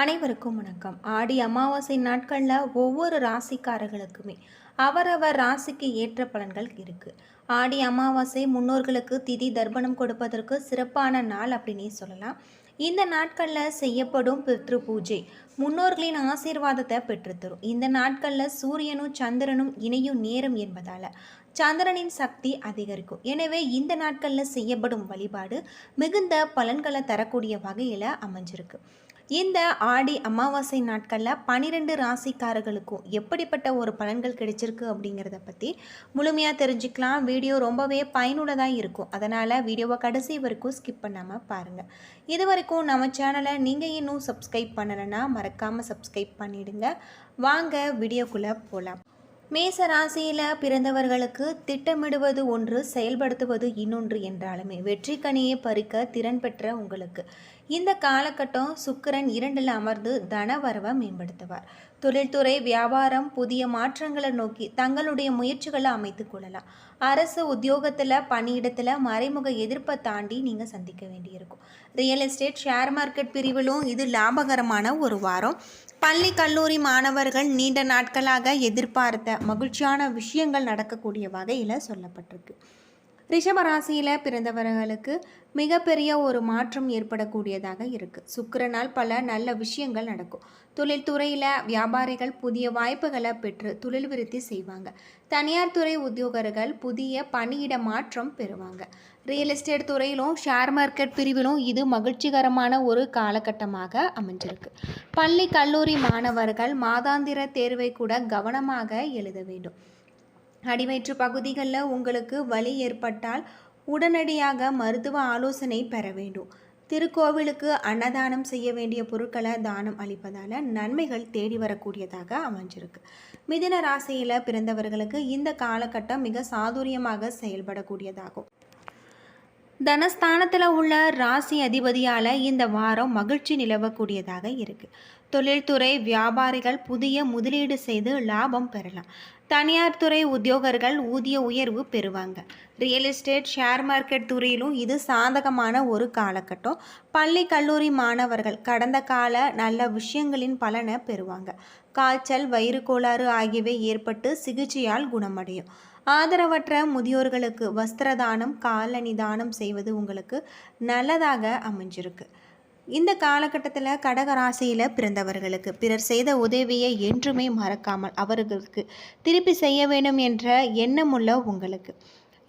அனைவருக்கும் வணக்கம். ஆடி அமாவாசை நாட்களில் ஒவ்வொரு ராசிக்காரர்களுக்குமே அவரவர் ராசிக்கு ஏற்ற பலன்கள் இருக்குது ஆடி அமாவாசை முன்னோர்களுக்கு திதி தர்ப்பணம் கொடுப்பதற்கு சிறப்பான நாள் அப்படின்னே சொல்லலாம். இந்த நாட்களில் செய்யப்படும் பித்ரு பூஜை முன்னோர்களின் ஆசீர்வாதத்தை பெற்றுத்தரும். இந்த நாட்களில் சூரியனும் சந்திரனும் இணையும் நேரம் என்பதால் சந்திரனின் சக்தி அதிகரிக்கும். எனவே இந்த நாட்களில் செய்யப்படும் வழிபாடு மிகுந்த பலன்களை தரக்கூடிய வகையில் அமைஞ்சிருக்கு. இந்த ஆடி அமாவாசை நாட்களில் பனிரெண்டு ராசிக்காரர்களுக்கும் எப்படிப்பட்ட ஒரு பலன்கள் கிடைச்சிருக்கு அப்படிங்கிறத பற்றி முழுமையாக தெரிஞ்சுக்கலாம். வீடியோ ரொம்பவே பயனுள்ளதாக இருக்கும். அதனால் வீடியோவை கடைசி வரைக்கும் ஸ்கிப் பண்ணாமல் பாருங்கள் இது வரைக்கும் நம்ம சேனலை நீங்கள் இன்னும் சப்ஸ்கிரைப் பண்ணலைன்னா மறக்காமல் சப்ஸ்கிரைப் பண்ணிவிடுங்க வாங்க வீடியோக்குள்ளே போகலாம் மேச ராசியில் பிறந்தவர்களுக்கு திட்டமிடுவது ஒன்று செயல்படுத்துவது இன்னொன்று என்றாலுமே வெற்றி கனியை பறிக்க திறன் பெற்ற உங்களுக்கு இந்த காலகட்டம் சுக்கிரன் இரண்டில் அமர்ந்து தனவரவை மேம்படுத்துவார். தொழில்துறை வியாபாரம் புதிய மாற்றங்களை நோக்கி தங்களுடைய முயற்சிகளை அமைத்து கொள்ளலாம். அரசு உத்தியோகத்தில் பணியிடத்தில் மறைமுக எதிர்ப்பை தாண்டி நீங்கள் சந்திக்க வேண்டியிருக்கும். ரியல் எஸ்டேட் ஷேர் மார்க்கெட் பிரிவிலும் இது லாபகரமான ஒரு வாரம். பள்ளி கல்லூரி மாணவர்கள் நீண்ட நாட்களாக எதிர்பார்த்த மகிழ்ச்சியான விஷயங்கள் நடக்கக்கூடிய வகையில் சொல்லப்பட்டிருக்கு. ரிஷபராசியில் பிறந்தவர்களுக்கு மிகப்பெரிய ஒரு மாற்றம் ஏற்படக்கூடியதாக இருக்குது சுக்கிரனால் பல நல்ல விஷயங்கள் நடக்கும். தொழில்துறையில் வியாபாரிகள் புதிய வாய்ப்புகளை பெற்று தொழில் விருத்தி செய்வாங்க. தனியார் துறை உத்தியோகர்கள் புதிய பணியிட மாற்றம் பெறுவாங்க. ரியல் எஸ்டேட் துறையிலும் ஷேர் மார்க்கெட் பிரிவிலும் இது மகிழ்ச்சிகரமான ஒரு காலகட்டமாக அமைஞ்சிருக்கு. பள்ளி கல்லூரி மாணவர்கள் மாதாந்திர தேர்வை கூட கவனமாக எழுத வேண்டும். அடிவயிற்று பகுதிகளில் உங்களுக்கு வலி ஏற்பட்டால் உடனடியாக மருத்துவ ஆலோசனை பெற வேண்டும். திருக்கோவிலுக்கு அன்னதானம் செய்ய வேண்டிய பொருட்களை தானம் அளிப்பதால் நன்மைகள் தேடி வரக்கூடியதாக அமைஞ்சிருக்கு. மிதின ராசியில் பிறந்தவர்களுக்கு இந்த காலகட்டம் மிக சாதுரியமாக செயல்படக்கூடியதாகும். தனஸ்தானத்தில் உள்ள ராசி அதிபதியால் இந்த வாரம் மகிழ்ச்சி நிலவக்கூடியதாக இருக்குது தொழில்துறை வியாபாரிகள் புதிய முதலீடு செய்து லாபம் பெறலாம். தனியார் துறை உத்தியோகர்கள் ஊதிய உயர்வு பெறுவாங்க. ரியல் எஸ்டேட் ஷேர் மார்க்கெட் துறையிலும் இது சாதகமான ஒரு காலகட்டம். பள்ளி கல்லூரி மாணவர்கள் கடந்த கால நல்ல விஷயங்களின் பலனை பெறுவாங்க. காய்ச்சல் வயிறு கோளாறு ஆகியவை ஏற்பட்டு சிகிச்சையால் குணமடையும். ஆதரவற்ற முதியோர்களுக்கு வஸ்திரதானம் காலணி தானம் செய்வது உங்களுக்கு நல்லதாக அமைஞ்சிருக்கு. இந்த காலகட்டத்தில் கடகராசியில் பிறந்தவர்களுக்கு பிறர் செய்த உதவியை என்றுமே மறக்காமல் அவர்களுக்கு திருப்பி செய்ய வேண்டும் என்ற எண்ணமுள்ள உங்களுக்கு.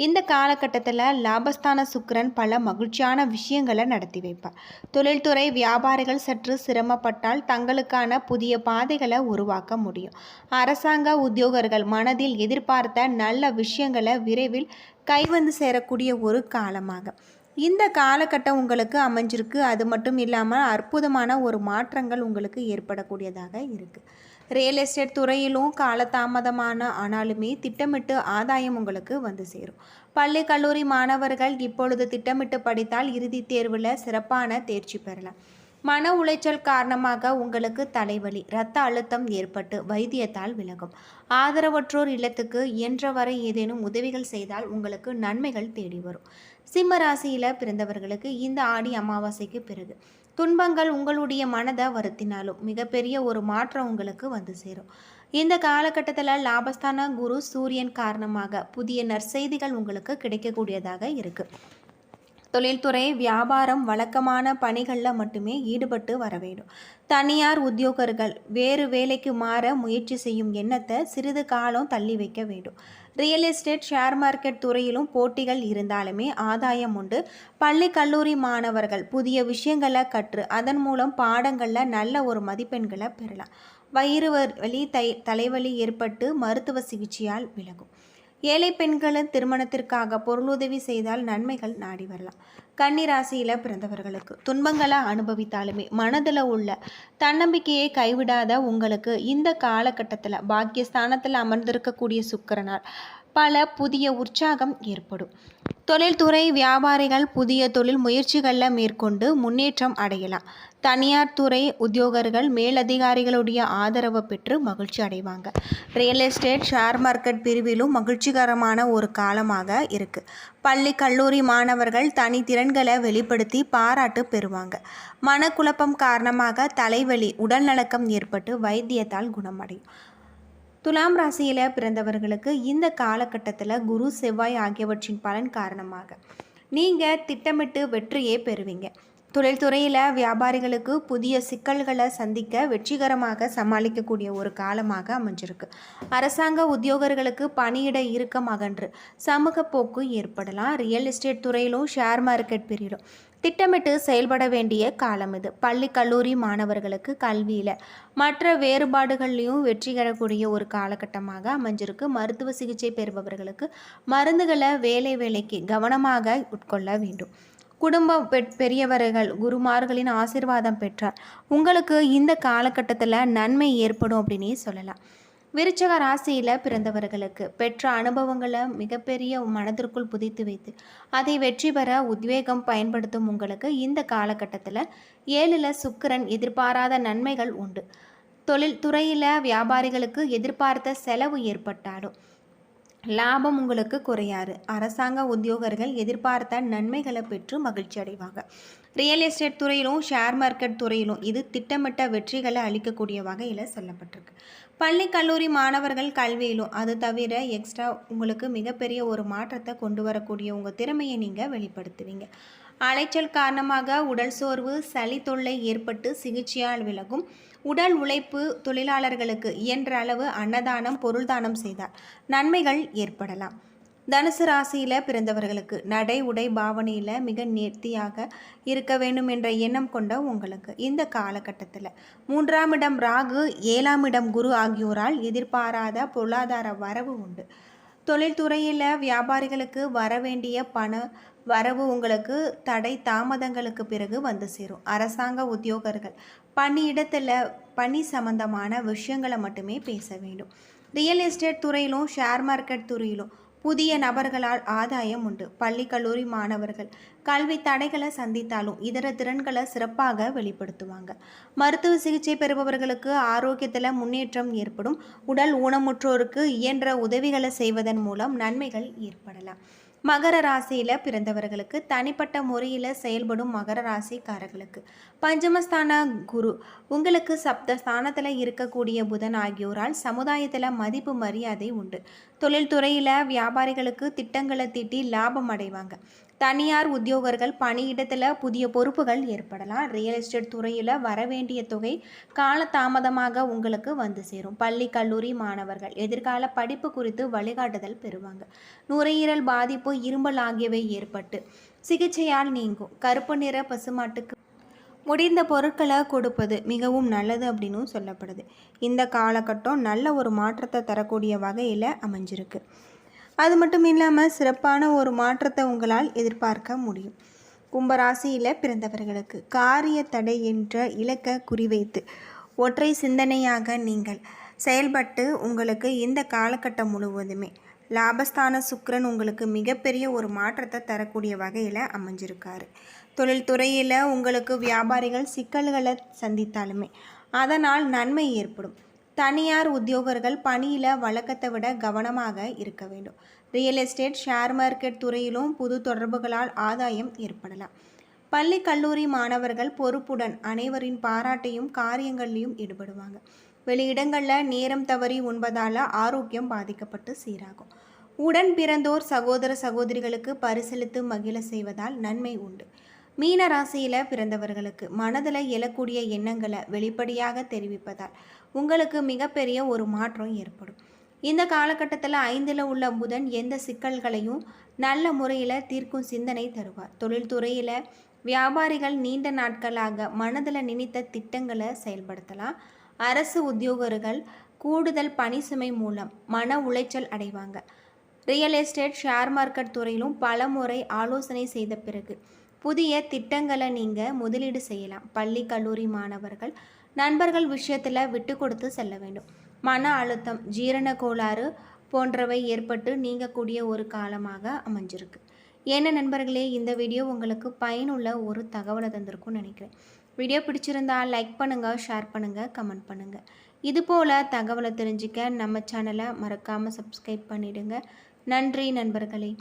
இந்த காலகட்டத்தில் லாபஸ்தான சுக்கிரன் பல மகிழ்ச்சியான விஷயங்களை நடத்தி வைப்பார். தொழில்துறை வியாபாரிகள் சற்று சிரமப்பட்டால் தங்களுக்கான புதிய பாதைகளை உருவாக்க முடியும். அரசாங்க உத்தியோகர்கள் மனதில் எதிர்பார்த்த நல்ல விஷயங்களை விரைவில் கைவந்து சேரக்கூடிய ஒரு காலமாக. இந்த காலகட்டம் உங்களுக்கு அமைஞ்சிருக்கு. அது மட்டும் இல்லாமல் அற்புதமான ஒரு மாற்றங்கள் உங்களுக்கு ஏற்படக்கூடியதாக இருக்குது ரியல் எஸ்டேட் துறையிலும் காலதாமதமான ஆனாலுமே திட்டமிட்டு ஆதாயம் உங்களுக்கு வந்து சேரும். பள்ளி கல்லூரி மாணவர்கள் இப்பொழுது திட்டமிட்டு படித்தால் இறுதித் தேர்வில் சிறப்பான தேர்ச்சி பெறலாம். மன உளைச்சல் காரணமாக உங்களுக்கு தலைவலி இரத்த அழுத்தம் ஏற்பட்டு வைத்தியத்தால் விலகும். ஆதரவற்றோர் இல்லத்துக்கு இயன்றவரை ஏதேனும் உதவிகள் செய்தால் உங்களுக்கு நன்மைகள் தேடி வரும். சிம்ம ராசியில் பிறந்தவர்களுக்கு இந்த ஆடி அமாவாசைக்கு பிறகு துன்பங்கள் உங்களுடைய மனதை வருத்தினாலும் மிகப்பெரிய ஒரு மாற்றம் உங்களுக்கு வந்து சேரும். இந்த காலகட்டத்தில் லாபஸ்தான குரு சூரியன் காரணமாக புதிய நற்செய்திகள் உங்களுக்கு கிடைக்கக்கூடியதாக இருக்குது தொழில்துறை வியாபாரம் வழக்கமான பணிகளில் மட்டுமே ஈடுபட்டு வர வேண்டும். தனியார் உத்தியோகர்கள் வேறு வேலைக்கு மாற முயற்சி செய்யும் எண்ணத்தை சிறிது காலம் தள்ளி வைக்க வேண்டும். ரியல் எஸ்டேட் ஷேர் மார்க்கெட் துறையிலும் போட்டிகள் இருந்தாலுமே ஆதாயம் உண்டு. பள்ளி கல்லூரி மாணவர்கள் புதிய விஷயங்களை கற்று அதன் மூலம் பாடங்களில் நல்ல ஒரு மதிப்பெண்களை பெறலாம். வயிறு வலி தை தலைவலி ஏற்பட்டு மருத்துவ சிகிச்சையால் விலகும். ஏழை பெண்களின் திருமணத்திற்காக பொருளுதவி செய்தால் நன்மைகள் நாடி வரலாம். கன்னிராசியில் பிறந்தவர்களுக்கு துன்பங்களை அனுபவித்தாலுமே மனதில் உள்ள தன்னம்பிக்கையை கைவிடாத உங்களுக்கு இந்த காலகட்டத்தில் பாக்கியஸ்தானத்தில் அமர்ந்திருக்கக்கூடிய சுக்கரனால் பல புதிய உற்சாகம் ஏற்படும். தொழில்துறை வியாபாரிகள் புதிய தொழில் முயற்சிகளில் மேற்கொண்டு முன்னேற்றம் அடையலாம். தனியார் துறை உத்தியோகர்கள் மேலதிகாரிகளுடைய ஆதரவை பெற்று மகிழ்ச்சி அடைவாங்க. ரியல் எஸ்டேட் ஷேர் மார்க்கெட் பிரிவிலும் மகிழ்ச்சிகரமான ஒரு காலமாக இருக்குது பள்ளி கல்லூரி மாணவர்கள் தனித்திறன்களை வெளிப்படுத்தி பாராட்டு பெறுவாங்க. மனக்குழப்பம் காரணமாக தலைவலி உடல்நலக்கம் ஏற்பட்டு வைத்தியத்தால் குணமடையும். துலாம் ராசியில் பிறந்தவர்களுக்கு இந்த காலகட்டத்தில் குரு செவ்வாய் ஆகியவற்றின் பலன் காரணமாக நீங்கள் திட்டமிட்டு வெற்றியே பெறுவீங்க. தொழில்துறையில் வியாபாரிகளுக்கு புதிய சிக்கல்களை சந்திக்க வெற்றிகரமாக சமாளிக்கக்கூடிய ஒரு காலமாக அமைஞ்சிருக்கு. அரசாங்க உத்தியோகர்களுக்கு பணியிட இறுக்கம் அகன்று சமூக போக்கு ஏற்படலாம். ரியல் எஸ்டேட் துறையிலும் ஷேர் மார்க்கெட் பிரியிடும் திட்டமிட்டு செயல்பட வேண்டிய காலம் இது. பள்ளி கல்லூரி மாணவர்களுக்கு கல்வியில் மற்ற வேறுபாடுகள்லையும் வெற்றி பெறக்கூடிய ஒரு காலகட்டமாக அமைஞ்சிருக்கு. மருத்துவ சிகிச்சை பெறுபவர்களுக்கு மருந்துகளை வேலை வேலைக்கு கவனமாக உட்கொள்ள வேண்டும். குடும்ப பெ- பெரியவர்கள் குருமார்களின் ஆசீர்வாதம் பெற்றார். உங்களுக்கு இந்த காலகட்டத்தில் நன்மை ஏற்படும் அப்படின்னே சொல்லலாம். விருச்சக ராசியில் பிறந்தவர்களுக்கு பெற்ற அனுபவங்களை மிகப்பெரிய மனதிற்குள் புதைத்து வைத்து அதை வெற்றி பெற உத்வேகம் பயன்படுத்தும் உங்களுக்கு இந்த காலகட்டத்தில் ஏழில் சுக்கிரன் எதிர்பாராத நன்மைகள் உண்டு. தொழில் துறையில் வியாபாரிகளுக்கு எதிர்பார்த்த செலவு ஏற்பட்டாலும் லாபம் உங்களுக்கு குறையாது. அரசாங்க உத்தியோகர்கள் எதிர்பார்த்த நன்மைகளை பெற்று மகிழ்ச்சி அடைவாங்க. ரியல் எஸ்டேட் துறையிலும் ஷேர் மார்க்கெட் துறையிலும் இது திட்டமிட்ட வெற்றிகளை அளிக்கக்கூடிய வகையில் சொல்லப்பட்டிருக்கு. பள்ளி கல்லூரி மாணவர்கள் கல்வியிலும் அது தவிர எக்ஸ்ட்ரா உங்களுக்கு மிகப்பெரிய ஒரு மாற்றத்தை கொண்டு வரக்கூடிய உங்கள் திறமையை நீங்கள் வெளிப்படுத்துவீங்க. அலைச்சல் காரணமாக உடல் சோர்வு சளி தொல்லை ஏற்பட்டு சிகிச்சையால் விலகும். உடல் உழைப்பு தொழிலாளர்களுக்கு இயன்ற அளவு அன்னதானம் பொருள்தானம் செய்தால் நன்மைகள் ஏற்படலாம். தனுசு ராசியில் பிறந்தவர்களுக்கு நடை உடை பாவனையில் மிக நேர்த்தியாக இருக்க வேண்டும் என்ற எண்ணம் கொண்ட உங்களுக்கு இந்த காலகட்டத்தில் மூன்றாம் இடம் ராகு ஏழாம் இடம் குரு ஆகியோரால் எதிர்பாராத பொருளாதார வரவு உண்டு. தொழில்துறையில் வியாபாரிகளுக்கு வரவேண்டிய பண வரவு உங்களுக்கு தடை தாமதங்களுக்கு பிறகு வந்து சேரும். அரசாங்க உத்தியோகர்கள் பணியிடத்தில் பணி சம்பந்தமான விஷயங்களை மட்டுமே பேச வேண்டும். ரியல் எஸ்டேட் துறையிலும் ஷேர் மார்க்கெட் துறையிலும் புதிய நபர்களால் ஆதாயம் உண்டு. பள்ளி கல்லூரி மாணவர்கள் கல்வி தடைகளை சந்தித்தாலும் இதர திறன்களை சிறப்பாக வெளிப்படுத்துவாங்க. மருத்துவ சிகிச்சை பெறுபவர்களுக்கு ஆரோக்கியத்தில் முன்னேற்றம் ஏற்படும். உடல் ஊனமுற்றோருக்கு இயன்ற உதவிகளை செய்வதன் மூலம் நன்மைகள் ஏற்படலாம். மகர ராசியில் பிறந்தவர்களுக்கு தனிப்பட்ட முறையில் செயல்படும் மகர ராசிக்காரர்களுக்கு. பஞ்சமஸ்தான குரு உங்களுக்கு சப்த ஸ்தானத்தில் இருக்கக்கூடிய புதன் ஆகியோரால் சமுதாயத்தில் மதிப்பு மரியாதை உண்டு. தொழில்துறையில் வியாபாரிகளுக்கு திட்டங்களை தீட்டி லாபம் அடைவாங்க. தனியார் உத்தியோகர்கள் பணியிடத்தில் புதிய பொறுப்புகள் ஏற்படலாம். ரியல் எஸ்டேட் துறையில் வரவேண்டிய தொகை காலதாமதமாக உங்களுக்கு வந்து சேரும். பள்ளி கல்லூரி மாணவர்கள் எதிர்கால படிப்பு குறித்து வழிகாட்டுதல் பெறுவாங்க. நுரையீரல் பாதிப்பு இருமல் ஆகியவை ஏற்பட்டு சிகிச்சையால் நீங்கும். கருப்பு நிற பசுமாட்டுக்கு முடிந்த பொருட்களை கொடுப்பது மிகவும் நல்லது அப்படின்னும் சொல்லப்படுது. இந்த காலகட்டம் நல்ல ஒரு மாற்றத்தை தரக்கூடிய வகையில் அமைஞ்சிருக்கு. அது மட்டும் இல்லாமல் சிறப்பான ஒரு மாற்றத்தை உங்களால் எதிர்பார்க்க முடியும். கும்பராசியில் பிறந்தவர்களுக்கு காரிய தடை என்ற இலக்கை குறிவைத்து ஒற்றை சிந்தனையாக நீங்கள் செயல்பட்டு உங்களுக்கு இந்த காலகட்டம் முழுவதுமே லாபஸ்தான சுக்கரன் உங்களுக்கு மிகப்பெரிய ஒரு மாற்றத்தை தரக்கூடிய வகையில் அமைஞ்சிருக்காரு. தொழில்துறையில் உங்களுக்கு வியாபாரிகள் சிக்கல்களை சந்தித்தாலுமே அதனால் நன்மை ஏற்படும். தனியார் உத்தியோகர்கள் பணியில் வழக்கத்தை விட கவனமாக இருக்க வேண்டும். ரியல் எஸ்டேட் ஷேர் மார்க்கெட் துறையிலும் புது தொடர்புகளால் ஆதாயம் ஏற்படலாம். பள்ளி கல்லூரி மாணவர்கள் பொறுப்புடன் அனைவரின் பாராட்டையும் காரியங்கள்லையும் ஈடுபடுவாங்க. வெளியிடங்களில் நேரம் தவறி உண்பதால் ஆரோக்கியம் பாதிக்கப்பட்டு சீராகும். உடன் பிறந்தோர் சகோதர சகோதரிகளுக்கு பரிசளித்து மகிழ செய்வதால் நன்மை உண்டு. மீன ராசியில் பிறந்தவர்களுக்கு மனதில் எழக்கூடிய எண்ணங்களை வெளிப்படையாக தெரிவிப்பதால் உங்களுக்கு மிகப்பெரிய ஒரு மாற்றம் ஏற்படும். இந்த காலகட்டத்தில் ஐந்தில் உள்ள புதன் எந்த சிக்கல்களையும் நல்ல முறையில் தீர்க்கும் சிந்தனை தருவார். தொழில்துறையில் வியாபாரிகள் நீண்ட நாட்களாக மனதில் நினைத்த திட்டங்களை செயல்படுத்தலாம். அரசு உத்தியோகர்கள் கூடுதல் பணி சுமை மூலம் மன உளைச்சல் அடைவாங்க. ரியல் எஸ்டேட் ஷேர் மார்க்கெட் துறையிலும் பல முறை ஆலோசனை செய்த பிறகு புதிய திட்டங்களை நீங்கள் முதலீடு செய்யலாம். பள்ளி கல்லூரி மாணவர்கள் நண்பர்கள் விஷயத்தில் விட்டு கொடுத்து செல்ல வேண்டும். மன அழுத்தம் ஜீரண கோளாறு போன்றவை ஏற்பட்டு நீங்கக்கூடிய ஒரு காலமாக அமைஞ்சிருக்கு. என்ன நண்பர்களே இந்த வீடியோ உங்களுக்கு பயனுள்ள ஒரு தகவலை தந்திருக்கும்னு நினைக்கிறேன். வீடியோ பிடிச்சிருந்தா லைக் பண்ணுங்கள் ஷேர் பண்ணுங்கள் கமெண்ட் பண்ணுங்கள் இது போல் தகவலை தெரிஞ்சுக்க நம்ம சேனலை மறக்காமல் சப்ஸ்கிரைப் பண்ணிவிடுங்க நன்றி நண்பர்களே.